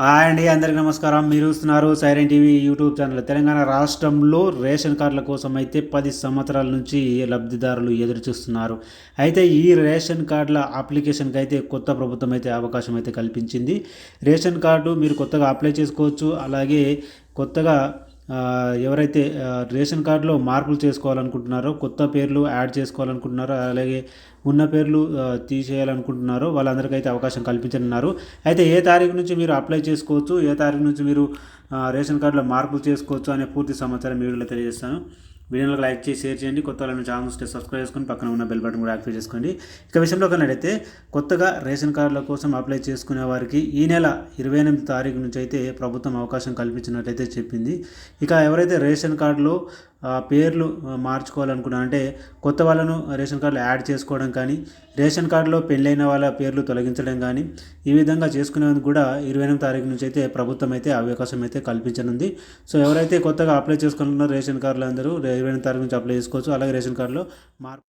Hi అండి అందరికీ నమస్కారం. మీరు చూస్తున్నారు Siren TV YouTube channel. Telangana రాష్ట్రంలో రేషన్ కార్డుల కోసం అయితే పది సంవత్సరాల నుంచి లబ్ధిదారులు ఎదురు చూస్తున్నారు. అయితే ఈ రేషన్ కార్డుల అప్లికేషన్కి అయితే కొత్త ప్రభుత్వం అయితే అవకాశం అయితే కల్పించింది. రేషన్ కార్డు మీరు కొత్తగా అప్లై చేసుకోవచ్చు. అలాగే కొత్తగా ఎవరైతే రేషన్ కార్డులో మార్పులు చేసుకోవాలనుకుంటున్నారో కొత్త పేర్లు యాడ్ చేసుకోవాలనుకుంటున్నారో అలాగే ఉన్న పేర్లు తీసేయాలనుకుంటున్నారో వాళ్ళందరికీ అవకాశం కల్పించనున్నారు. అయితే ఏ తారీఖు నుంచి మీరు అప్లై చేసుకోవచ్చు? ఏ తారీఖు నుంచి మీరు రేషన్ కార్డులో మార్పులు చేసుకోవచ్చు? అనే పూర్తి సమాచారం వీడియోలో తెలియజేస్తాను. వీడియోలకు లైక్ చేసి షేర్ చేయండి. కొత్త వాళ్ళని ఛానల్స్ సబ్స్క్రైబ్ చేసుకొని పక్కన ఉన్న బెల్ బటన్ కూడా యాక్టివేట్ చేసుకోండి. ఇక విషయంలో కన్నడైతే కొత్తగా రేషన్ కార్డుల కోసం అప్లై చేసుకునే వారికి ఈ నెల ఇరవై ఎనిమిది తారీఖు నుంచి అయితే ప్రభుత్వం అవకాశం కల్పించినట్టయితే చెప్పింది. ఇక ఎవరైతే రేషన్ కార్డులో పేర్లు మార్చుకోవాలనుకున్నా అంటే కొత్త వాళ్ళను రేషన్ కార్డులో యాడ్ చేసుకోవడం కానీ రేషన్ కార్డులో పెళ్ళైన వాళ్ళ పేర్లు తొలగించడం కానీ ఈ విధంగా చేసుకునేందుకు కూడా ఇరవై ఎనిమిది తారీఖు నుంచి అయితే ప్రభుత్వం అయితే అవకాశం అయితే కల్పించనుంది. సో ఎవరైతే కొత్తగా అప్లై చేసుకుంటున్నారో రేషన్ కార్డులు అందరూ ఇరవై ఎనిమిది తారీఖు నుంచి అప్లై చేసుకోవచ్చు. అలాగే రేషన్ కార్డులో మార్పు